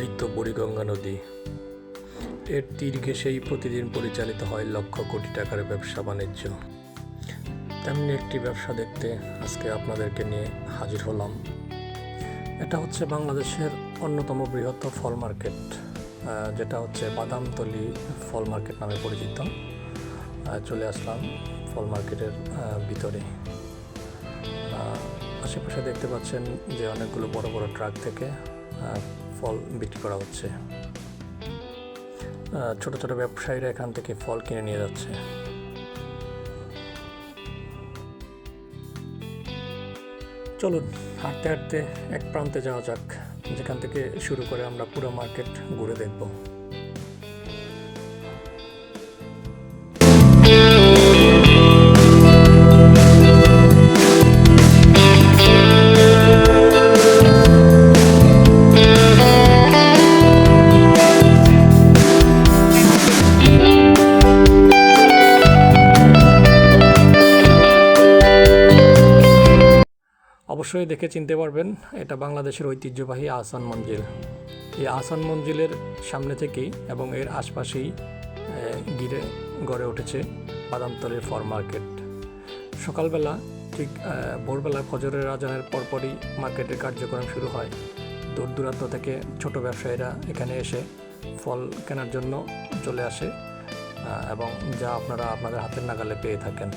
এই তো বুড়িগঙ্গা নদী। এর তীর ঘেঁষেই প্রতিদিন পরিচালিত হয় লক্ষ কোটি টাকার ব্যবসা বাণিজ্য। তেমনি একটি ব্যবসা দেখতে আজকে আপনাদেরকে নিয়ে হাজির হলাম। এটা হচ্ছে বাংলাদেশের অন্যতম বৃহত্তর ফল মার্কেট যেটা হচ্ছে বাদামতলি ফল মার্কেট নামে পরিচিত। চলে আসলাম ফল মার্কেটের ভিতরে। আশেপাশে দেখতে পাচ্ছেন যে অনেকগুলো বড় বড় ট্রাক থেকে ফল বিক্রি করা হচ্ছে। ছোট ছোট ব্যবসায়ীরা এখান থেকে ফল কিনে নিয়ে যাচ্ছে। চলুন, হাঁটতে হাঁটতে এক প্রান্তে যাওয়া যাক। যেখান থেকে শুরু করে আমরা পুরো মার্কেট ঘুরে দেখব। অবশ্যই দেখে চিনতে পারবেন, এটা বাংলাদেশের ঐতিহ্যবাহী আহসান মঞ্জিল। এই আহসান মঞ্জিলের সামনে থেকেই এবং এর আশপাশেই ঘিরে গড়ে উঠেছে বাদামতলের ফর মার্কেট। সকালবেলা ঠিক ভোরবেলা ফজরের আজানের পরপরই মার্কেটের কার্যক্রম শুরু হয়। দূর দূরান্ত থেকে ছোট ব্যবসায়ীরা এখানে এসে ফল কেনার জন্য চলে আসে এবং যা আপনারা আপনাদের হাতের নাগালে পেয়ে থাকেন।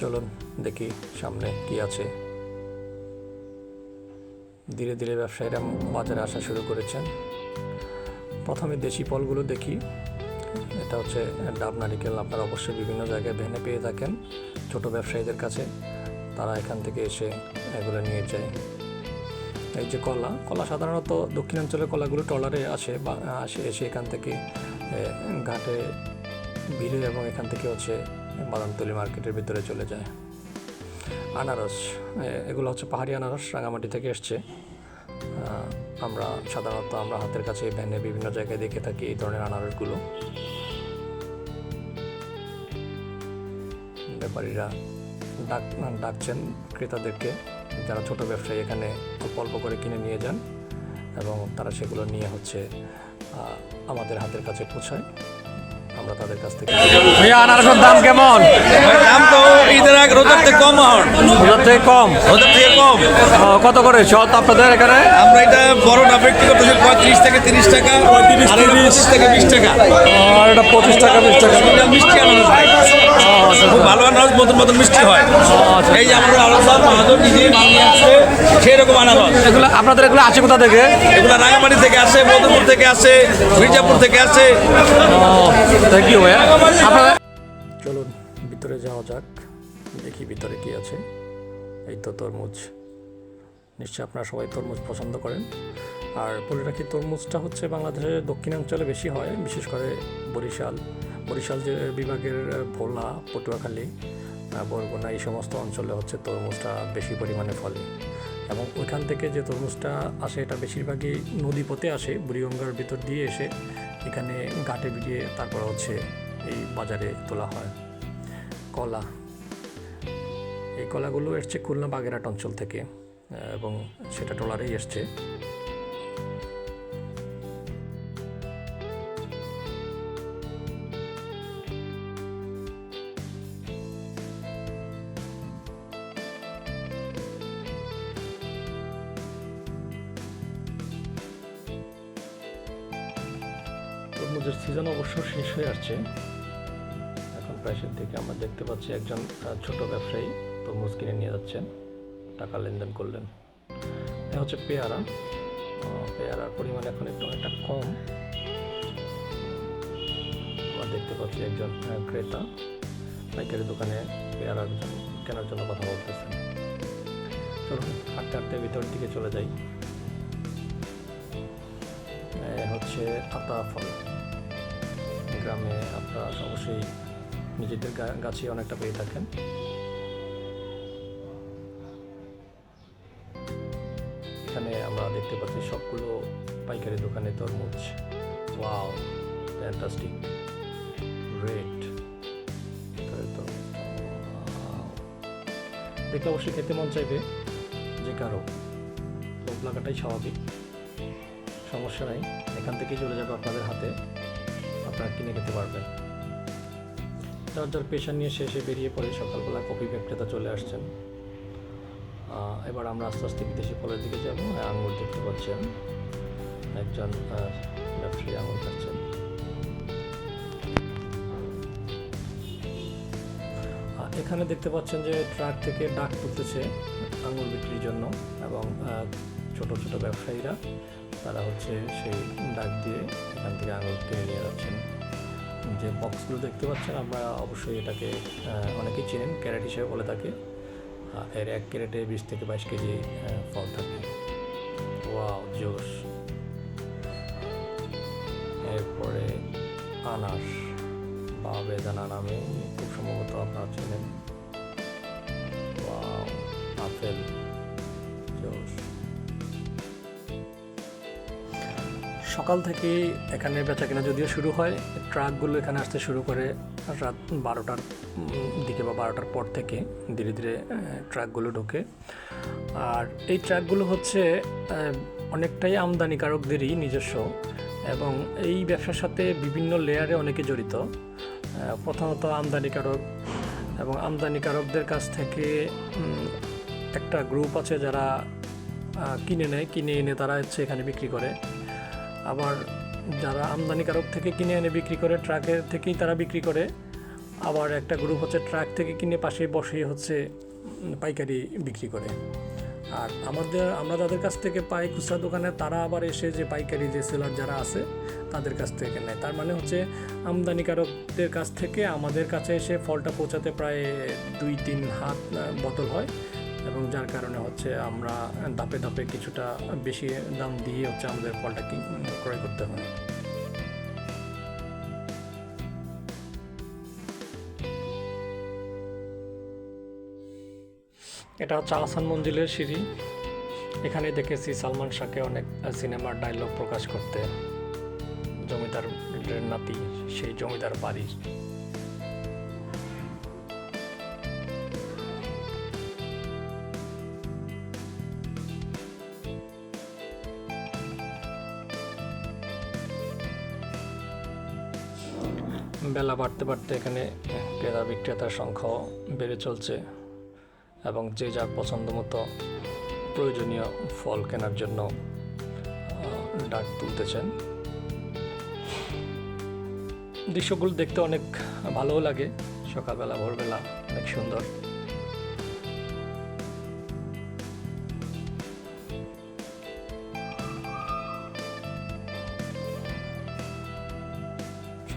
চলুন দেখি সামনে কি আছে। ধীরে ধীরে ব্যবসায়ীরা বাজারে আসা শুরু করেছেন। প্রথমে দেশি ফলগুলো দেখি। এটা হচ্ছে ডাব, নারিকেল। আপনারা অবশ্যই বিভিন্ন জায়গায় ভেনে পেয়ে থাকেন। ছোট ব্যবসায়ীদের কাছে তারা এখান থেকে এসে এগুলো নিয়ে যায়। এই যে কলা কলা সাধারণত দক্ষিণাঞ্চলের কলাগুলো ট্রলারে আসে বা আসে, এসে এখান থেকে ঘাটে ভিড়ে এবং এখান থেকে হচ্ছে বাদামতলি মার্কেটের ভিতরে চলে যায়। আনারস এগুলো হচ্ছে পাহাড়ি আনারস, রাঙামাটি থেকে এসছে। আমরা সাধারণত আমরা হাতের কাছে ভ্যানে বিভিন্ন জায়গায় দেখে থাকি এই ধরনের আনারসগুলো। ব্যাপারীরা ডাক ডাকছেন ক্রেতাদেরকে, যারা ছোট ব্যবসায়ী এখানে অল্প অল্প করে কিনে নিয়ে যান এবং তারা সেগুলো নিয়ে হচ্ছে আমাদের হাতের কাছে পৌঁছায়। আমরা তাদের কাছ থেকে ভাইয়া আনারসের দাম কেমন? দাম তো ঈদের আগে রোজার থেকে কম হন রোজার থেকে কম? রোজার থেকে কম। কত করে? শত আপনাদের এখানে? আমরা এটা বড় না বিক্রি করতেছি পঁয়ত্রিশ থেকে তিরিশ টাকা পঁয়ত্রিশ তিরিশ। থেকে বিশ টাকা। আর এটা পঁচিশ টাকা বিশ টাকা। মিষ্টি আনারস। খুব ভালো আনারস মতন মতন মিষ্টি হয়। এই যে আমরা আনারস মাহাজন নিজে বানিয়ে আসছে সেই রকম আনারস। এগুলো আপনাদের এগুলো আছে কোথা থেকে? এগুলো রাঙামাটি থেকে আসে মধুপুর থেকে আসে মির্জাপুর থেকে আসে। থ্যাংক ইউ ভাইয়া। আপনাদের চলুন ভিতরে যাওয়া যাক। দেখি ভিতরে কি আছে। এই তো তরমুজ। নিশ্চয়ই আপনারা সবাই তরমুজ পছন্দ করেন। আর বলে রাখি তরমুজটা হচ্ছে বাংলাদেশের দক্ষিণাঞ্চলে বেশি হয় বিশেষ করে বরিশাল। বরিশাল বিভাগের ভোলা, পটুয়াখালী বরগুনা এই সমস্ত অঞ্চলে হচ্ছে তরমুজটা বেশি পরিমাণে ফলে। এবং ওইখান থেকে যে তরমুজটা আসে, এটা বেশিরভাগই নদীপথে আসে, বুড়িগঙ্গার ভিতর দিয়ে এসে এখানে ঘাটে বিড়িয়ে তারপর হচ্ছে এই বাজারে তোলা হয়। কলা, এই কলাগুলো এসছে খুলনা বাগেরহাট অঞ্চল থেকে এবং সেটা ট্রলারেই এসছে। সিজন অবশ্য শেষ হয়ে আসছে। এখন শেষ দিকে আমরা দেখতে পাচ্ছি একজন ছোট ব্যবসায়ী তরমুজ কিনে নিয়ে যাচ্ছেন। টাকা লেনদেন করলেন। এটা হচ্ছে পেয়ারা। পেয়ারার পরিমাণ এখন একটু অনেকটা কম। আমরা দেখতে পাচ্ছি একজন ক্রেতা পাইকারি দোকানে পেয়ারার কেনার জন্য কথা বলতেছেন। চলুন, হাঁটতে হাঁটতে ভিতরের দিকে চলে যাই। হচ্ছে আতা ফল। গ্রামে আপনারা অবশ্যই নিজেদের গাছে অনেকটা পেয়ে থাকেন। এখানে আমরা দেখতে পাচ্ছি সবগুলো পাইকারি দোকানে তরমুজ। ওয়াও, ফ্যান্টাস্টিক রেট দেখলে অবশ্যই খেতে মন চাইবে, যে কারও। লোভ লাগাটাই স্বাভাবিক। সমস্যা নাই, এখান থেকেই চলে যাবে আপনাদের হাতে। আপনারা কিনে খেতে পারবেন যার যার পেশা নিয়ে শেষে বেরিয়ে পড়ে সকালবেলা কফি বিক্রেতা চলে আসছেন। এবার আমরা আস্তে আস্তে বিদেশি ফলের দিকে যাব আঙুর দেখতে পাচ্ছেন। একজন ব্যবসায়ী আঙুর খাচ্ছেন। এখানে দেখতে পাচ্ছেন যে ট্রাক থেকে ডাক তুলতেছে আঙুর বিক্রির জন্য এবং ছোট ছোট ব্যবসায়ীরা। তারা হচ্ছে সেই ডাক দিয়ে এখান থেকে আঙুর কিনে নিয়ে যাচ্ছেন। যে বক্সগুলো দেখতে পাচ্ছেন, আমরা অবশ্যই এটাকে অনেকেই চেনেন, ক্যারেট হিসেবে বলে থাকে। এর এক ক্যারেটে বিশ থেকে বাইশ কেজি ফল থাকে। ওয়াও জোস এরপরে আনার বা বেদানা নামে, খুব সম্ভবত আপনারা চেনেন। আপেল। সকাল থেকে এখানে বেচা কেনা যদিও শুরু হয়, ট্রাকগুলো এখানে আসতে শুরু করে রাত বারোটার দিকে বা বারোটার পর থেকে ধীরে ধীরে ট্রাকগুলো ঢোকে। আর এই ট্রাকগুলো হচ্ছে অনেকটাই আমদানিকারকদেরই নিজস্ব এবং এই ব্যবসার সাথে বিভিন্ন লেয়ারে অনেকে জড়িত। প্রথমত আমদানিকারক এবং আমদানিকারকদের কাছ থেকে একটা গ্রুপ আছে যারা কিনে নেয়, কিনে এনে তারা হচ্ছে এখানে বিক্রি করে। আবার যারা আমদানিকারক থেকে কিনে এনে বিক্রি করে ট্রাকের থেকেই তারা বিক্রি করে, আবার একটা গ্রুপ হচ্ছে ট্রাক থেকে কিনে পাশে বসে হচ্ছে পাইকারি বিক্রি করে। আর আমাদের, আমরা যাদের কাছ থেকে পাই খুচরা দোকানে, তারা আবার এসে যে পাইকারি যে সেলার যারা আছে, তাদের কাছ থেকে নেয়। তার মানে হচ্ছে আমদানিকারকদের কাছ থেকে আমাদের কাছে এসে ফলটা পৌঁছাতে প্রায় দুই তিন হাত বোতল হয়। এবং যার কারণে হচ্ছে আমরা ধাপে ধাপে কিছুটা বেশি দাম দিয়ে হচ্ছে আমাদের ফলটা ক্রয় করতে হয়। এটা হচ্ছে আহসান মঞ্জিলের সিঁড়ি। এখানে দেখেছি সালমান শাহকে অনেক সিনেমার ডায়লগ প্রকাশ করতে। জমিদার নাতি, সেই জমিদার বাড়ির বেলা বাড়তে বাড়তে এখানে ক্রেতা বিক্রেতার সংখ্যাও বেড়ে চলছে এবং যে যার পছন্দ মতো প্রয়োজনীয় ফল কেনার জন্য ডাক তুলতেছেন। দৃশ্যগুলো দেখতে অনেক ভালোও লাগে। সকালবেলা, ভোরবেলা অনেক সুন্দর।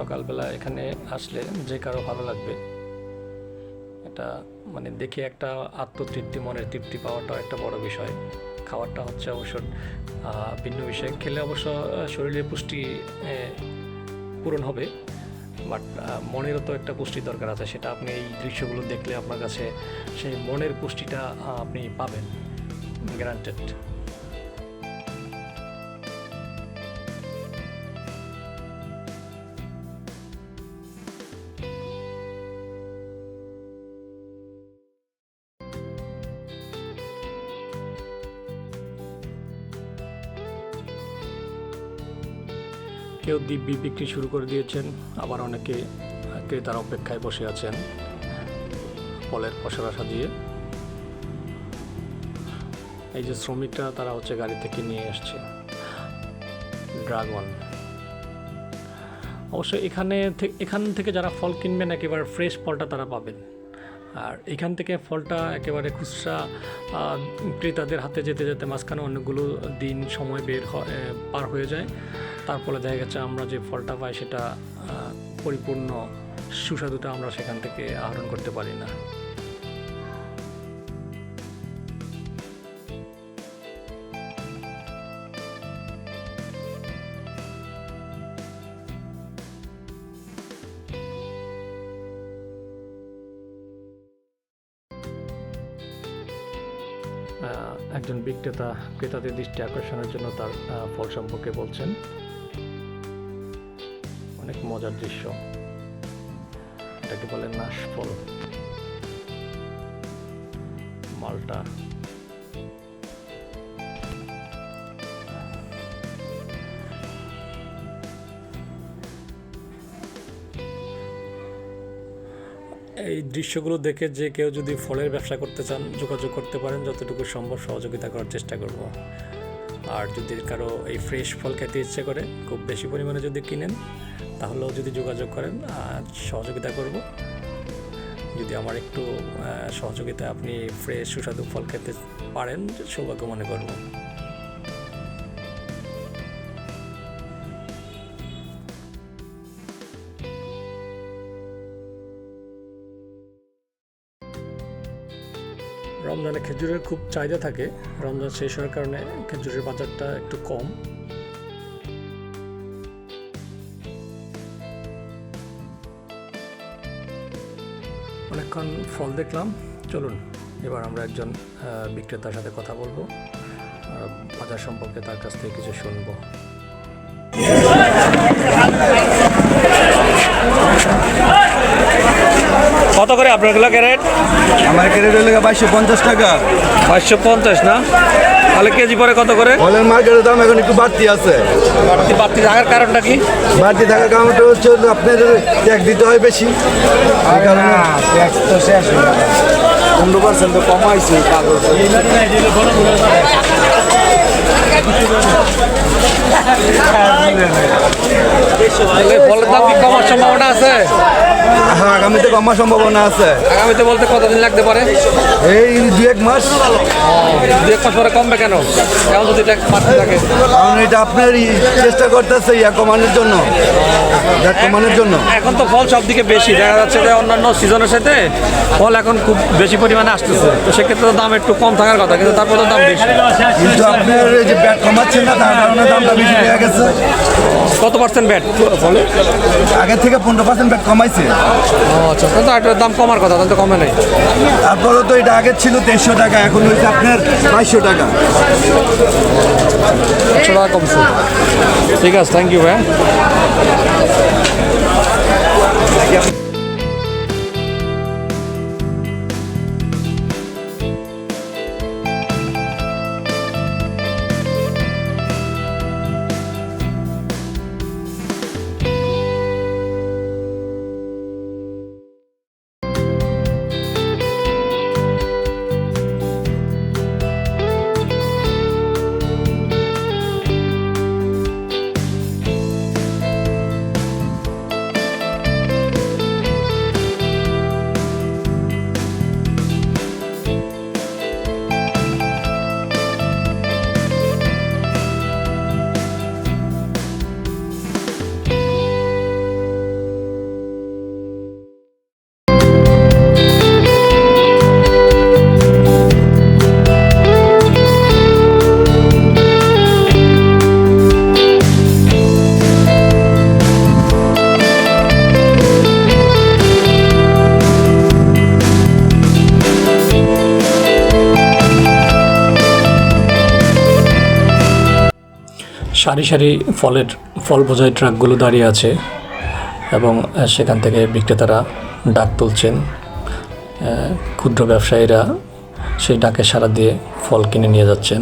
সকালবেলা এখানে আসলে যে কারও ভালো লাগবে, এটা মানে দেখে একটা আত্মতৃপ্তি, মনের তৃপ্তি পাওয়াটাও একটা বড় বিষয়। খাবারটা হচ্ছে অবশ্য ভিন্ন বিষয়। খেলে অবশ্য শরীরের পুষ্টি পূরণ হবে, বাট মনেরও তো একটা পুষ্টি দরকার আছে। সেটা আপনি এই দৃশ্যগুলো দেখলে আপনার কাছে সেই মনের পুষ্টিটা আপনি পাবেন, গ্যারান্টেড। কেউ দিব্যি বিক্রি শুরু করে দিয়েছেন, আবার অনেকে ক্রেতার অপেক্ষায় বসে আছেন ফলের পসরা সাজিয়ে। এই যে শ্রমিকরা, তারা হচ্ছে গাড়ি থেকে নিয়ে আসছে। ড্রাগন। অবশ্য এখানে এখান থেকে যারা ফল কিনবেন, একেবারে ফ্রেশ ফলটা তারা পাবেন। আর এখান থেকে ফলটা একেবারে খুচরা ক্রেতাদের হাতে যেতে যেতে মাঝখানে অনেকগুলো দিন সময় বের পার হয়ে যায়। তার ফলে দেখা গেছে আমরা যে ফলটা পাই সেটা পরিপূর্ণ সুস্বাদুটা আমরা সেখান থেকে আহরণ করতে পারি না। একজন বিক্রেতা, ক্রেতাদের দৃষ্টি আকর্ষণের জন্য তার ফল সম্পর্কে বলছেন। মজার দৃশ্য। এটাকে বলে নাশফল। মালটা। এই দৃশ্যগুলো দেখে যে কেউ যদি ফলের ব্যবসা করতে চান, যোগাযোগ করতে পারেন, যতটুকু সম্ভব সহযোগিতা করার চেষ্টা করব। আর যদি কারও এই ফ্রেশ ফল খেতে ইচ্ছে করে, খুব বেশি পরিমাণে যদি কিনেন তাহলেও যদি যোগাযোগ করেন সহযোগিতা করব। যদি আমার একটু সহযোগিতা আপনি ফ্রেশ সুস্বাদু ফল খেতে পারেন, সৌভাগ্য মনে করব। রমজানে খেজুরের খুব চাহিদা থাকে। রমজান শেষ হওয়ার কারণে খেজুরের বাজারটা একটু কম। অনেকক্ষণ ফল দেখলাম। চলুন এবার আমরা একজন বিক্রেতার সাথে কথা বলব। বাজার সম্পর্কে তার কাছ থেকে কিছু শুনব। কত করে আপনারগুলো ক্যারেট? আমার ক্যারেট হলে বাইশশো পঞ্চাশ টাকা। বাইশশো পঞ্চাশ না? তাহলে কেজি পরে কত করে? ফলের মার্কেটের দাম এখন একটু বাড়তি আছে। বাড়তি বাড়তি থাকার কারণটা কি? বাড়তি থাকার কারণটা হচ্ছে আপনার ট্যাক্স দিতে হয় বেশি। এই কারণে ট্যাক্স তো শেষ পনেরো পার্সেন্ট তো কমাইছে ফলের দাম কি কমার সম্ভাবনা আছে। হ্যাঁ আগামীতে কমার সম্ভাবনা আছে। আগামীতে বলতে কতদিন লাগতে পারে? এই দু এক মাস। দু এক মাস পরে কমবে কেন? এখন যদি থাকে? কারণ এটা আপনার চেষ্টা করতেছে ইয়া কমানোর জন্য। কমানোর জন্য। এখন তো ফল সব দিকে বেশি। দেখা যাচ্ছে যে অন্যান্য সিজনের সাথে ফল এখন খুব বেশি পরিমাণে আসতেছে। তো সেক্ষেত্রে দাম একটু কম থাকার কথা কিন্তু তারপরে দাম বেশি। কিন্তু আপনার যে কমাচ্ছেন না তার কারণে দামটা বেশি হয়ে। গেছে। কত পার্সেন্ট ব্যাট ফলে আগের থেকে পনেরো পার্সেন্ট ব্যাট কমাইছে। ও আচ্ছা তো একটা দাম কমার কথা তাহলে তো কমে নাই। তারপরে তো এটা আগে ছিল দেড়শো টাকা এখন হয়েছে আপনার বাইশশো টাকা। একশো টাকা কমছে। ঠিক আছে থ্যাংক ইউ ভাই সারি সারি ফলের, ফল বোঝাই ট্রাকগুলো দাঁড়িয়ে আছে এবং সেখান থেকে বিক্রেতারা ডাক তুলছেন। ক্ষুদ্র ব্যবসায়ীরা সেই ডাকে সাড়া দিয়ে ফল কিনে নিয়ে যাচ্ছেন।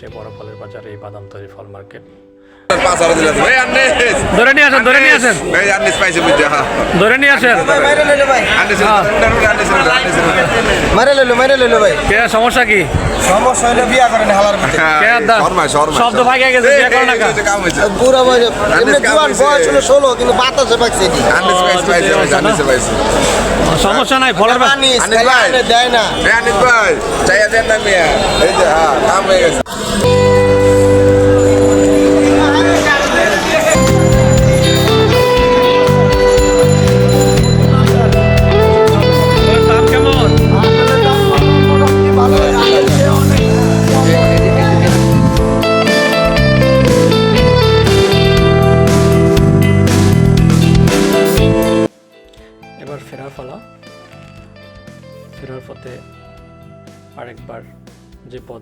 সবচেয়ে বড় ফলের বাজার এই বাদাম তৈরি ফল মার্কেট। ধরে নিয়ে আসেন ধরে নিয়ে আসেন। ভাই আন্নেস পাইছে বুঝছে হ্যাঁ। ধরে নিয়ে আসেন। আন্নেস আন্নেস আন্নেস মারে লইলো মারে লইলো ভাই। কে সমস্যা কি? সমস্যা হইল বিয়া করেন হালার মধ্যে। কে আর দা শর্মা শর্মা। শব্দ ভাগে গেছে বিয়ে করো না কাম হয়েছে পুরা বয়স এমনি কাম বয়স হলো ষোলো কিন্তু বাতাসে পাকছে এটি আন্নেস পাইছে পাইছে ভাই পাইছে সমস্যা নাই ফলের বা- আনিস ভাই। দেয় না। ভাই ভাই চাইয়া দেন না মিয়া। এই যে হ্যাঁ কাম হয়ে গেছে।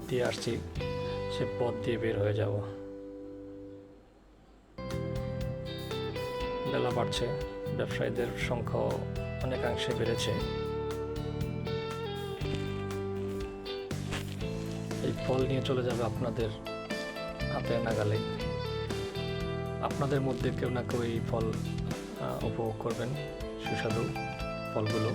দিয়ে আসছি, সে পথ দিয়ে বের হয়ে যাব। বেলা বাড়ছে, ব্যবসায়ীদের সংখ্যা অনেকাংশে বেড়েছে। এই ফল নিয়ে চলে যাবে আপনাদের হাতে নাগালে। আপনাদের মধ্যে কেউ না কেউ এই ফল উপভোগ করবেন। সুস্বাদু ফলগুলো।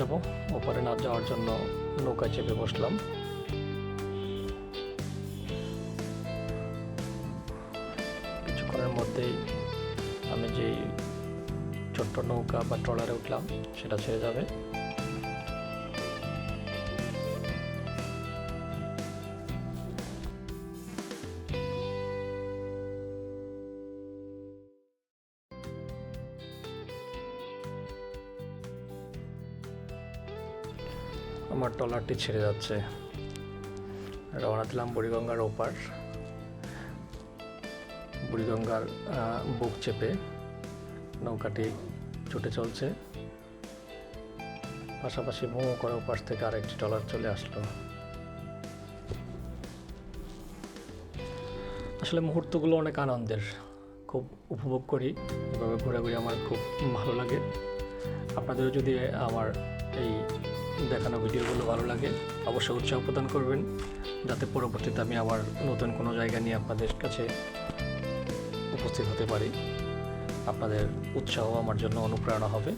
যাব। ওপারে না যাওয়ার জন্য নৌকায় চেপে বসলাম। কিছুক্ষণের মধ্যেই আমি যে ছোট্ট নৌকা বা ট্রলারে উঠলাম, সেটা ছেড়ে যাবে। ট্রলারটি ছেড়ে যাচ্ছে। রওনা দিলাম বুড়িগঙ্গার ওপার। বুড়িগঙ্গার বুক চেপে নৌকাটি ছুটে চলছে। পাশাপাশি ভোঁ করে ওপাশ থেকে আরেকটি ট্রলার চলে আসলো। আসলে মুহূর্তগুলো অনেক আনন্দের। খুব উপভোগ করি, এভাবে ঘোরাঘুরি আমার খুব ভালো লাগে। আপনাদেরও যদি আমার এই দেখানো ভিডিওগুলো ভালো লাগে, অবশ্যই উৎসাহ প্রদান করবেন। যাতে পরবর্তীতে আমি আবার নতুন কোনো জায়গা নিয়ে আপনাদের কাছে উপস্থিত হতে পারি। আপনাদের উৎসাহ আমার জন্য অনুপ্রেরণা হবে,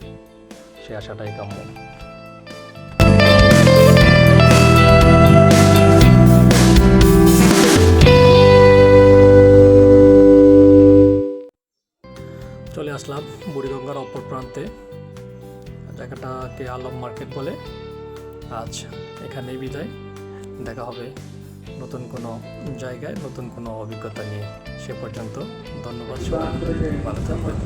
সে আশাটাই কাম্য। চলে আসলাম বুড়িগঙ্গার অপর প্রান্তে, জায়গাটাকে আলম মার্কেট বলে। আজ এখানেই বিদায়। দেখা হবে নতুন কোনো জায়গায়, নতুন কোনো অভিজ্ঞতা নিয়ে। সে পর্যন্ত ধন্যবাদ সবাই ভালো থাকবেন।